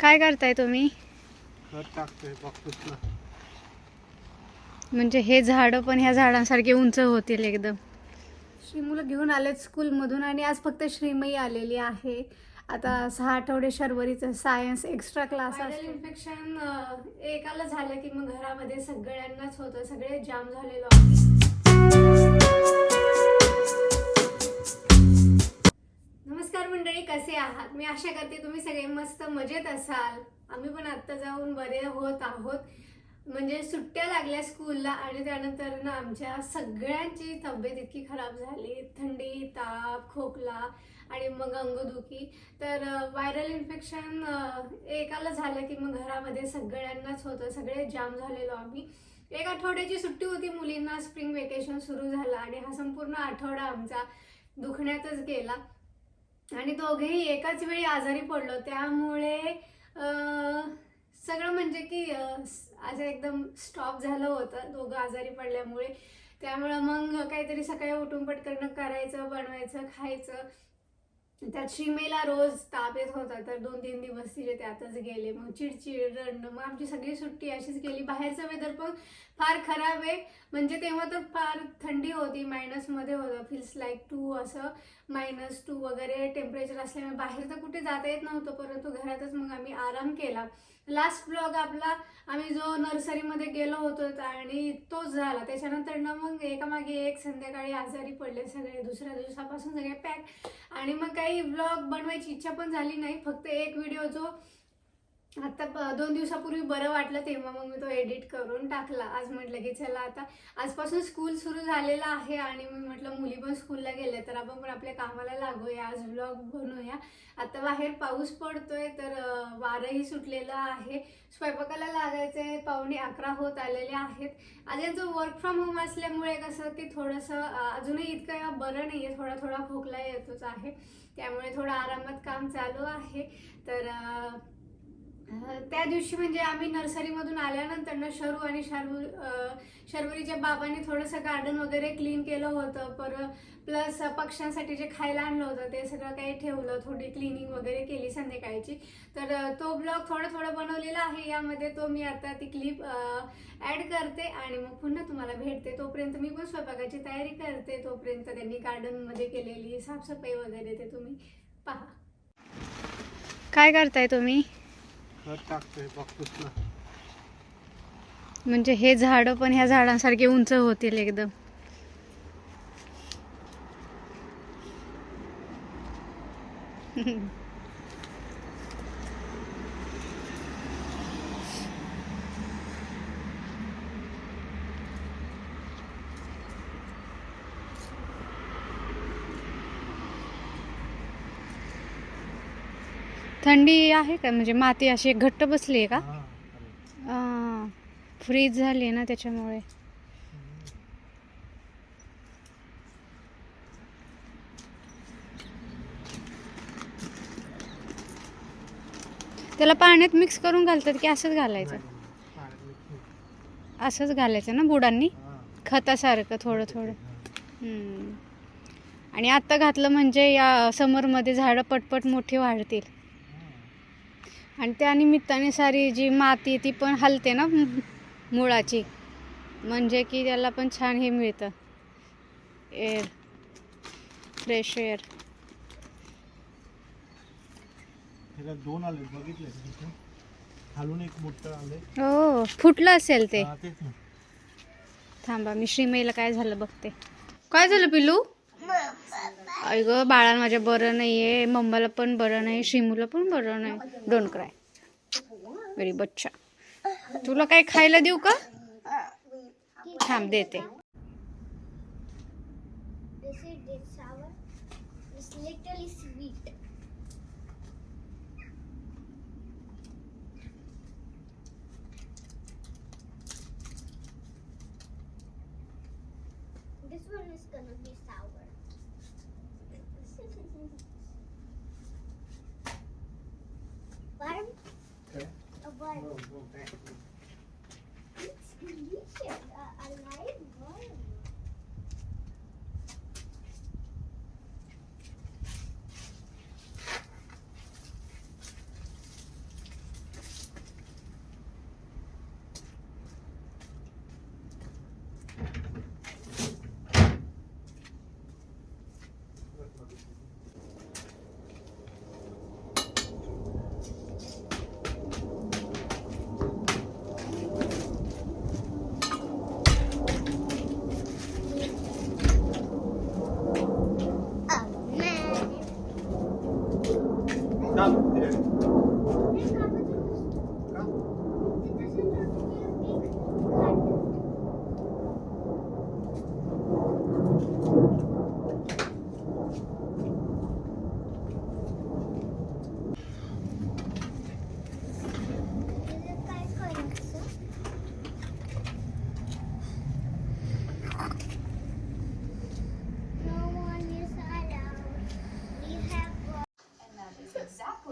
काय करताय तुम्ही? खत टाकतोय बघतोस ना. म्हणजे हे झाडं पण ह्या झाडांसारखे उंच होतील एकदम. श्रीमुलं घेऊन आलेत स्कूलमधून आणि आज फक्त श्रीमयी आलेली आहे. आता सहा आठवडे शर्वरीचं सायन्स एक्स्ट्रा क्लास इन्फेक्शन एकाला झालं की मग घरामध्ये सगळ्यांनाच होतं सगळे जाम झालेलो नमस्कार मंडळी कसे आहात? मी आशा करते तुम्ही सगळे मस्त मजेत असाल. आम्ही पण आत्ता जाऊन बरे होत आहोत. म्हणजे सुट्ट्या लागल्या स्कूलला आणि त्यानंतर ना आमच्या सगळ्यांची तब्येत इतकी खराब झाली. थंडी ताप खोकला आणि मग अंगदुखी. तर व्हायरल इन्फेक्शन एकाला झालं की मग घरामध्ये सगळ्यांनाच होतं. सगळे जाम झालेलो आम्ही. एक आठवड्याची सुट्टी होती मुलींना. स्प्रिंग वेकेशन सुरू झालं आणि हा संपूर्ण आठवडा आमचा दुखण्यातच गेला. आणि दोघेही एकाच वेळी आजारी पडलो. त्यामुळे सगळं म्हणजे की आज एकदम स्टॉप झालं होतं. दोघं आजारी पडल्यामुळे. त्यामुळं मग काहीतरी सकाळी उठून पटकन करायचं बनवायचं खायचं. त्यात शिमेला रोज ताप येत होता तर दोन तीन दिवस तिचे त्यातच गेले. मग चिडचिड रडणं मग आमची सगळी सुट्टी अशीच गेली. बाहेरचं वेदर पण फार खराब आहे. म्हणजे तेव्हा तर फार थंडी होती. मायनसमध्ये होतं. फील्स लाईक टू असं. मायनस टू वगैरे टेम्परेचर असल्यामुळे बाहेर तर कुठे जाता येत नव्हतं. परंतु घरातच मग आम्ही आराम केला. लास्ट ब्लॉग आपला आम्ही जो नर्सरीमध्ये गेलो होतो आणि तोच झाला. त्याच्यानंतर ना मग एकामागे एक संध्याकाळी आजारी पडले सगळे दुसऱ्या दिवसापासून सगळे पॅक आणि मग काही ब्लॉग बनवायची इच्छा पण झाली नाही फक्त एक व्हिडिओ जो आता प- दोन दिवसापूर्वी बरं वाटलं तेव्हा मग मी तो एडिट करून टाकला. आज म्हटलं की चला आता आजपासून स्कूल सुरू झालेलं आहे आणि मी म्हटलं मुली पण स्कूलला गेल्या तर आपण पण आपल्या कामाला लागूया. आज ब्लॉग बनवूया. आता बाहेर पाऊस पडतोय तर वारंही सुटलेलं आहे. स्वयंपाकाला लागायचे पाहुणे अकरा होत आलेले आहेत. आज यांचं वर्क फ्रॉम होम असल्यामुळे कसं की थोडंसं अजूनही इतकं बरं नाही आहे थोडा थोडा खोकला येतोच आहे. त्यामुळे थोडं आरामात काम चालू आहे. तर त्या दिवशी म्हणजे आम्ही नर्सरीमधून आल्यानंतर ना शरू आणि शारू शर्वरीच्या बाबांनी थोडंसं गार्डन वगैरे क्लीन केलं होतं. पर प्लस पक्ष्यांसाठी जे खायला आणलं होतं ते सगळं काही ठेवलं थोडी क्लिनिंग वगैरे केली संध्याकाळची. तर तो ब्लॉग थोडं थोडं बनवलेला आहे. यामध्ये तो मी आता ती क्लिप ॲड करते आणि मग पुन्हा तुम्हाला भेटते. तोपर्यंत मी पण स्वयंपाकाची तयारी करते. तोपर्यंत त्यांनी गार्डनमध्ये केलेली साफसफाई वगैरे ते तुम्ही पहा. काय करताय तुम्ही? खत टाकतोय ना म्हणजे हे झाडं पण ह्या झाडांसारखे उंच होतील एकदम. थंडी आहे का? म्हणजे माती अशी घट्ट बसली आहे का? फ्रीज झाली आहे ना त्याच्यामुळे. त्याला पाण्यात मिक्स करून घालतात की असंच घालायचं. असंच घालायचं ना बुडांनी. खतासारखं थोडं थोडं. आणि आत्ता घातलं म्हणजे या समरमध्ये झाडं पटपट मोठी वाढतील. आणि त्या निमित्ताने सारी जी माती ती पण हलते ना मुळाची. म्हणजे की त्याला पण छान हे मिळतं. एअर फ्रेश एअर दोन आले बघितले? खालून एक मोठं आले हो फुटलं असेल ते. थांबा मी श्रीमईला काय झालं बघते. काय झालं पिलू आई ग बाळा माझ्या बरं नाहीये मम्माला पण बरं नाही श्रीमूला पण बरं नाही. डोंट क्राय वेरी बच्चा तुला काय खायला देऊ का थांब देते. This one is gonna be sour.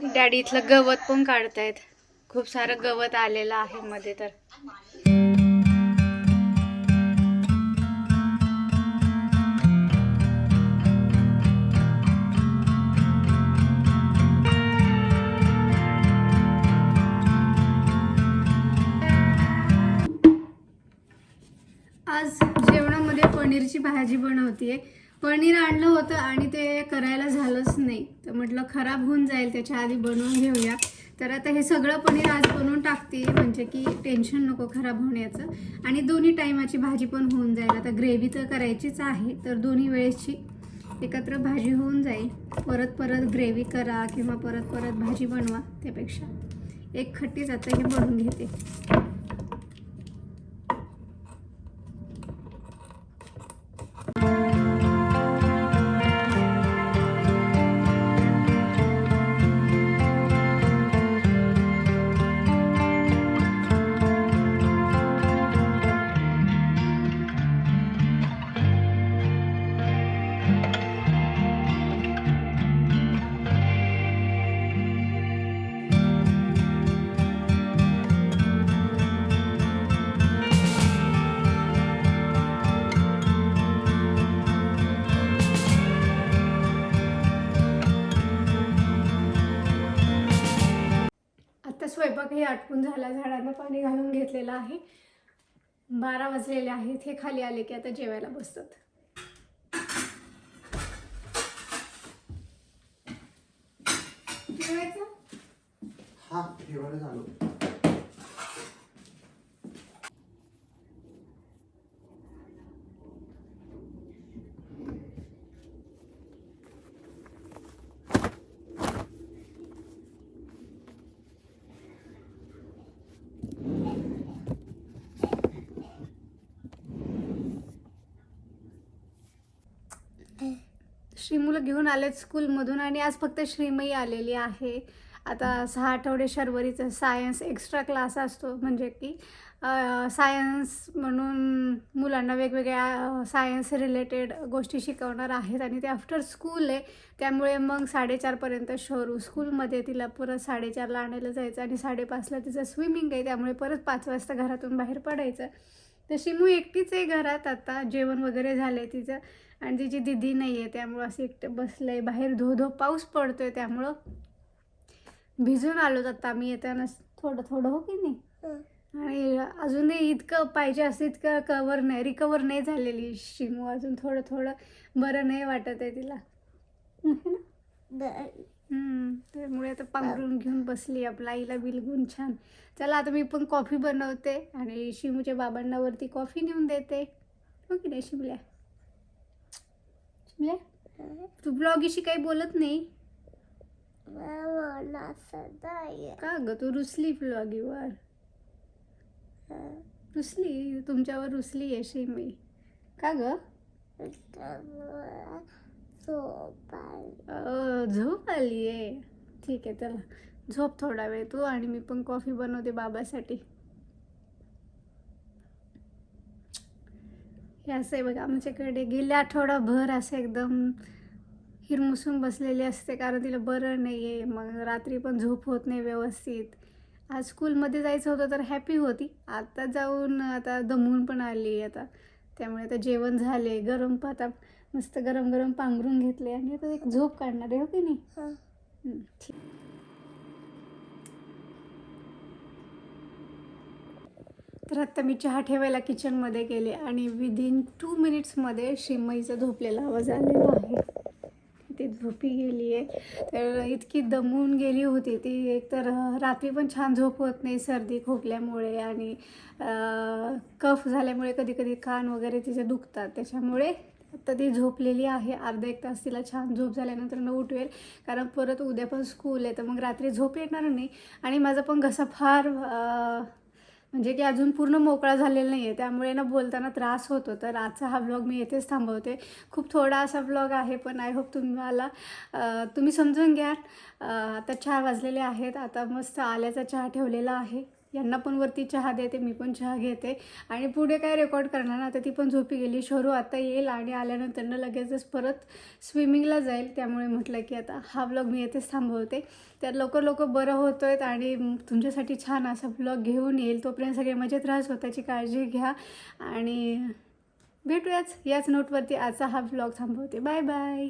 Daddy इथलं गवत पण काढतायत. खूप सारं गवत आलेलं आहे मध्ये तर. आज जेवणामध्ये पनीरची भाजी बनवतीये. पनीर आणलं होतं आणि ते करायला झालंच नाही. तर म्हटलं खराब होऊन जाईल त्याच्या आधी बनवून घेऊया. तर आता हे सगळं पनीर आज बनवून टाकते म्हणजे की टेन्शन नको खराब होण्याचं आणि दोन्ही टायमाची भाजी पण होऊन जाईल. आता ग्रेव्ही तर करायचीच आहे तर दोन्ही वेळेची एकत्र भाजी होऊन जाईल. परत परत ग्रेव्ही करा किंवा परत परत भाजी बनवा त्यापेक्षा. एक खट्टीच आता हे बनवून घेते. हे आटपून झाला झाडांना पाणी घालून घेतलेलं आहे. बारा वाजलेले आहेत हे खाली आले की आता जेवायला बसतात. जेवायचं? हा जेवायला झालो. श्रीमूला घेऊन आलेत स्कूलमधून आणि आज फक्त श्रीमयी आलेली आहे. आता सहा आठवडे शर्वरीचा सायन्स एक्स्ट्रा क्लास असतो. म्हणजे की सायन्स म्हणून मुलांना वेगवेगळ्या सायन्स रिलेटेड गोष्टी शिकवणार आहेत आणि ते आफ्टर स्कूल आहे. त्यामुळे मग साडेचारपर्यंत शोरू. स्कूलमध्ये तिला परत साडेचारला आणायला जायचं आणि साडेपाचला तिचं स्विमिंग आहे. त्यामुळे परत पाच वाजता घरातून बाहेर पडायचं. तर शिमू एकटीच आहे घरात. आता जेवण वगैरे झालं आहे तिचं. आणि तिची दिदी नाही आहे त्यामुळं असं एकटं बसलं आहे बाहेर धो धो पाऊस पडतो आहे त्यामुळं भिजून आलो आता आम्ही. येताना थोडं थोडं हो की नाही? आणि अजूनही इतकं पाहिजे असं इतकं कवर नाही रिकवर नाही झालेली शिमू. अजून थोडं थोडं बरं नाही वाटत आहे तिला. है त्यामुळे आता पांघरून घेऊन बसली आपल्या आईला बिलगून छान. चला आता मी पण कॉफी बनवते आणि शिमूच्या बाबांना वरती कॉफी नेऊन देते. हो की नाही शिमल्या? शिमल्या तू ब्लॉगीशी काही बोलत नाही? का ग? तू रुसली ब्लॉगीवर. रुसली? तुमच्यावर रुसली अशी मी का ग? झोप आली आहे ठीक आहे चला. झोप थोडा वेळ तू आणि मी पण कॉफी बनवते बाबासाठी. हे असं आहे बघा आमच्याकडे गेल्या आठवडाभर असं एकदम हिरमुसून बसलेली असते कारण तिला बरं नाही आहे मग रात्री पण झोप होत नाही व्यवस्थित. आज स्कूलमध्ये जायचं होतं तर हॅपी होती. आता जाऊन आता दमून पण आली आता. त्यामुळे आता जेवण झाले गरम आता मस्त गरम गरम पांघरून घेतले आणि आता एक झोप काढणार आहे हो की नाही? ठीक. तर आत्ता मी चहा ठेवायला किचनमध्ये गेले आणि विदिन टू मिनिट्समध्ये शिमईचा झोपलेला आवाज आलेला आहे. ती झोपी गेली आहे तर इतकी दमून गेली होती ती. एकतर रात्री पण छान झोप होत नाही सर्दी खोकल्यामुळे आणि कफ झाल्यामुळे कधी कधी कान वगैरे तिचे दुखतात. त्याच्यामुळे आता ती झोपलेली आहे. अर्धा एक तास तिला छान झोप झाल्यानंतर न उठवेल. कारण परत उद्या पण स्कूल आहे तर मग रात्री झोप येणार नाही. आणि माझा पण घसा फार म्हणजे की अजून पूर्ण मोकळा झालेला नाही आहे त्यामुळे ना बोलताना त्रास होतो तर आजचा हा ब्लॉग मी येथेच थांबवते. खूप थोडा असा ब्लॉग आहे पण आय होप तुम्हाला तुम्ही समजून घ्या आता चहा वाजलेले आहेत. आता मस्त आल्याचा चहा ठेवलेला आहे. यांना पण वरती चहा देते मी पण चहा घेते. आणि पुढे काय रेकॉर्ड करणार ना तर ती पण झोपी गेली. शोरू आता येईल आणि आल्यानंतरनं लगेचच परत स्विमिंगला जाईल. त्यामुळे म्हटलं की आता हा ब्लॉग मी येथेच थांबवते. तर लवकर लवकर बरं होतो आहेत आणि तुमच्यासाठी छान असा ब्लॉग घेऊन येईल. तोपर्यंत सगळे मजेत त्रास स्वतःची काळजी घ्या. आणि भेटूयाच याच नोटवरती आजचा हा ब्लॉग थांबवते. Bye bye